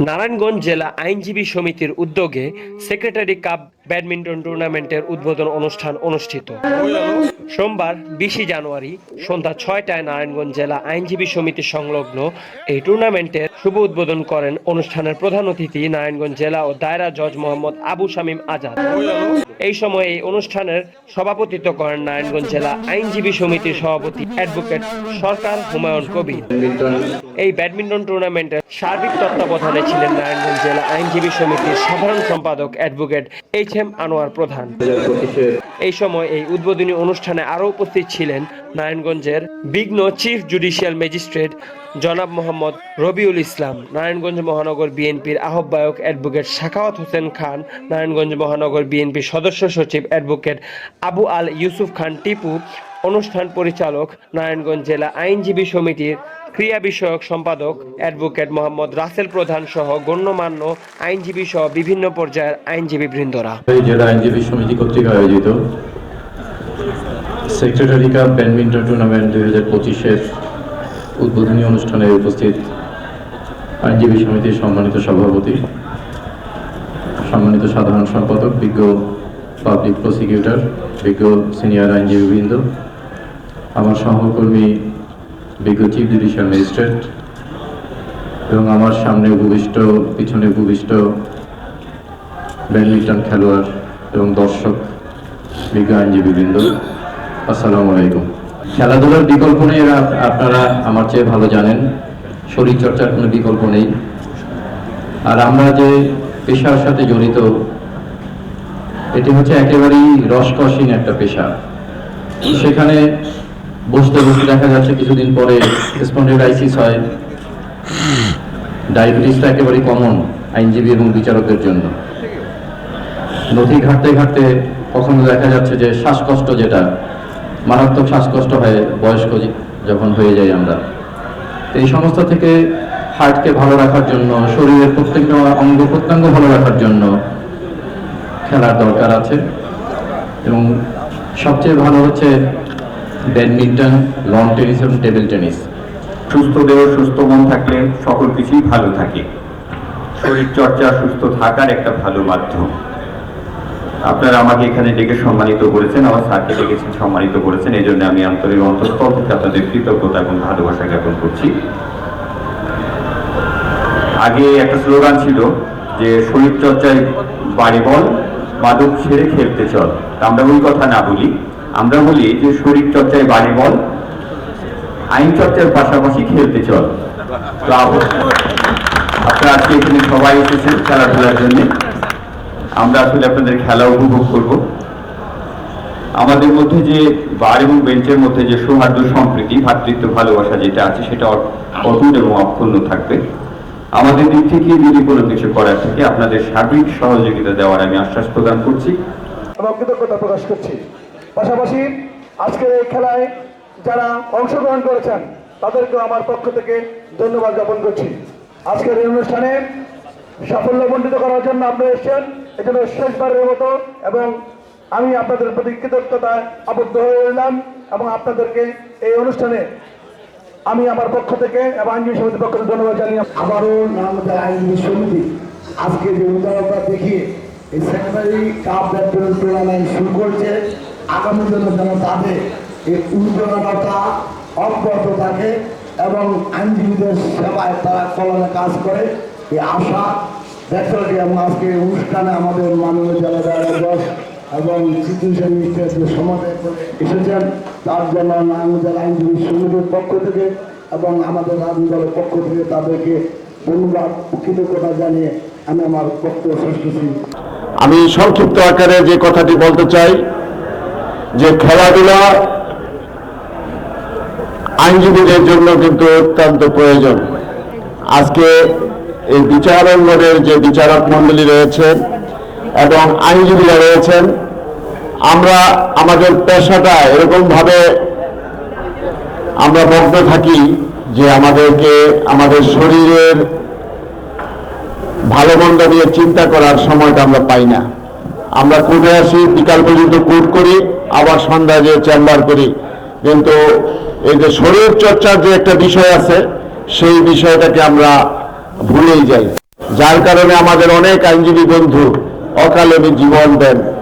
নারায়ণগঞ্জ জেলা আইনজীবী সমিতির উদ্যোগে সেক্রেটারি কাপ ব্যাডমিন্টন টুর্নামেন্টের উদ্বোধন অনুষ্ঠান অনুষ্ঠিত। সোমবার বিশে জানুয়ারি সন্ধ্যা ছয়টায় নারায়ণগঞ্জ জেলা আইনজীবী সমিতি সংলগ্ন এই টুর্নামেন্টের শুভ উদ্বোধন করেন অনুষ্ঠানের প্রধান অতিথি নারায়ণগঞ্জ জেলা ও দায়রা জজ মোহাম্মদ আবু শামীম আজাদ। এই সময় এই অনুষ্ঠানের সভাপতিত্ব করেন নারায়ণগঞ্জ জেলা আইনজীবী সমিতির সভাপতি অ্যাডভোকেট সরকার হুমায়ুন কবির। এই ব্যাডমিন্টন টুর্নামেন্টের সার্বিক তত্ত্বাবধানে ছিলেন নারায়ণগঞ্জ জেলা আইনজীবী সমিতির সাধারণ সম্পাদক অ্যাডভোকেট এইচ এম আনোয়ার প্রধান। এই সময় এই উদ্বোধনী অনুষ্ঠানে আরও উপস্থিত ছিলেন নারায়ণগঞ্জের বিঘ্ন চিফ জুডিশিয়াল ম্যাজিস্ট্রেট জনাব মোহাম্মদ রবিউল ইসলাম, নারায়ণগঞ্জ মহানগর বিএনপির আহ্বায়ক অ্যাডভোকেট শাখাওয়াত হোসেন খান, নারায়ণগঞ্জ মহানগর বিএনপির সদস্য সচিব অ্যাডভোকেট আবু আল ইউসুফ খান টিপু, অনুষ্ঠান পরিচালক নারায়ণগঞ্জ জেলা আইনজীবী সমিতির ক্রিয়া বিষয়ক সম্পাদক, অ্যাডভোকেট মোহাম্মদ রাসেল প্রধান সহ গণ্যমান্য আইনজীবী সহ বিভিন্ন পর্যায়ের আইনজীবী বৃন্দরা। জেলা আইনজীবী সমিতি কর্তৃক আয়োজিত সেক্রেটারি কাপ ব্যাডমিন্টন টুর্নামেন্ট দুই হাজার পঁচিশের উদ্বোধনী অনুষ্ঠানে উপস্থিত আইনজীবী সমিতির সম্মানিত সভাপতি, সম্মানিত সাধারণ সম্পাদক, বিজ্ঞ পাবলিক প্রসিকিউটর বিজ্ঞ সিনিয়র আইনজীবীবৃন্দ, আমার সহকর্মী বিজ্ঞ চিফ জুডিশিয়াল ম্যাজিস্ট্রেট এবং আমার সামনে উপবিষ্ট পিছনে উপবিষ্ট ব্যাডমিন্টন খেলোয়াড় এবং দর্শক, বিজ্ঞ আইনজীবীবৃন্দ, আসসালামু আলাইকুম। খেলাধুলার বিকল্প নেই আপনারা আমার চেয়ে ভালো জানেন। শরীর চর্চার কোনো বিকল্প নেই। আর আমরা যে পেশার সাথে জড়িত, এটি হচ্ছে একেবারেই রসকসীন একটা পেশা। সেখানে বসতে বসতে দেখা যাচ্ছে কিছুদিন পরে স্পন্ডিলাইসিস হয়। ডায়াবেটিসটা একেবারেই কমন আইনজীবী এবং বিচারকদের জন্য। নথি ঘাটতে ঘাটতে কখনো দেখা যাচ্ছে যে শ্বাসকষ্ট যেটা, মারাত্মক শ্বাসকষ্ট হয় বয়স্ক যখন হয়ে যাই আমরা। এই সমস্ত থেকে হার্টকে ভালো রাখার জন্য, শরীরের প্রত্যেকটা অঙ্গ প্রত্যঙ্গ ভালো রাখার জন্য খেলার দরকার আছে। এবং সবচেয়ে ভালো হচ্ছে ব্যাডমিন্টন লন টেনিস এবং টেবিল টেনিস সুস্থ দেহ, সুস্থ মন থাকলে সকল কিছুই ভালো থাকে। শরীর চর্চা সুস্থ থাকার একটা ভালো মাধ্যম। আপনারা আমাকে এখানে ডেকে সম্মানিত করেছেন, আমার স্যারকে ডেকেছেন, সম্মানিত করেছেন। এই জন্য আমি আন্তরিক অন্তঃস্থল থেকে আপনাদের কৃতজ্ঞতা এবং ভালোবাসা জ্ঞাপন করছি। আগে একটা স্লোগান ছিল যে শরীর চর্চায় বাড়ি বল, মাদক ছেড়ে খেলতে চল। আমরা ওই কথা না বলি। আমরা বলি যে শরীর চর্চায় বাড়ি বল, আইন চর্চার পাশাপাশি খেলতে চল। আপনারা আজকে এখানে সবাই এসেছেন খেলাধুলার জন্য। আমরা আসলে আপনাদের খেলা উপভোগ করব। আমাদের মধ্যে যে বার এবং বেঞ্চের মধ্যে যে সৌহার্দ্য, সম্প্রীতি, ভাতৃত্ব, ভালোবাসা যেটা আছে, সেটা অটুট এবং অক্ষুণ্ণ থাকবে। আমাদের দিক থেকে যদি কোনো কিছু করার থাকে, আপনাদের সার্বিক সহযোগিতা দেওয়ার আমি আশ্বাস প্রদান করছি। এবং কৃতজ্ঞতা প্রকাশ করছি। পাশাপাশি আজকের এই খেলায় যারা অংশগ্রহণ করেছেন, তাদেরকেও আমার পক্ষ থেকে ধন্যবাদ জ্ঞাপন করছি। আজকের এই অনুষ্ঠানে সাফল্য সাফল্যমণ্ডিত করার জন্য আপনারা এসেছেন এজন্য শেষবারের মতো এবং আমি আপনাদের প্রতি কৃতজ্ঞতায় আবদ্ধ হয়ে রইলাম এবং আপনাদেরকে এই অনুষ্ঠানে আমি আমার পক্ষ থেকে এবং আইনজীবী সমিতির পক্ষ থেকে ধন্যবাদ জানিয়ে আবারও নামদার আইনজীবী সমিতি। আজকে যে উদারতা দেখিয়ে এই সেক্রেটারি কাপ ব্যাডমিন্টন টুর্নামেন্ট শুরু করছে আগামী দিনে যেন তাদের এই উদ্যোগতা অব্যাহত থাকে এবং আইনজীবীদের সেবায় তারা কলমে কাজ করে। এই আশা এবং আজকে অনুষ্ঠানে আমাদের মাননীয় জেলা দায়রা এবং সিচুয়েশন মিনিস্টার করে এসেছেন। তার জন্য জেলা আইনজীবী সমিতির পক্ষ থেকে এবং আমাদের রাজনীতি দলের পক্ষ থেকে তাদেরকে ধন্যবাদ কৃতজ্ঞতা জানিয়ে আমি আমার বক্তব্য শেষ করছি। আমি সংক্ষিপ্ত আকারে যে কথাটি বলতে চাই যে খেলাধুলা আইনজীবীদের জন্য কিন্তু অত্যন্ত প্রয়োজন। আজকে এই বিচারাঙ্গনের যে বিচারক মণ্ডলী রয়েছেন এবং আইনজীবীরা রয়েছেন, আমরা আমাদের পেশাটা এরকমভাবে আমরা মগ্ন থাকি যে আমাদেরকে আমাদের শরীরের ভালো মন্দ নিয়ে চিন্তা করার সময়টা আমরা পাই না। আমরা কোর্টে আসি, বিকাল পর্যন্ত কোর্ট করি আবার সন্ধ্যা যে চেম্বার করি। কিন্তু এই যে শরীর চর্চার যে একটা বিষয় আছে, সেই বিষয়টাকে আমরা ভুলেই যাই। যার কারণে আমাদের অনেক আইনজীবী বন্ধু অকালে জীবন দেন।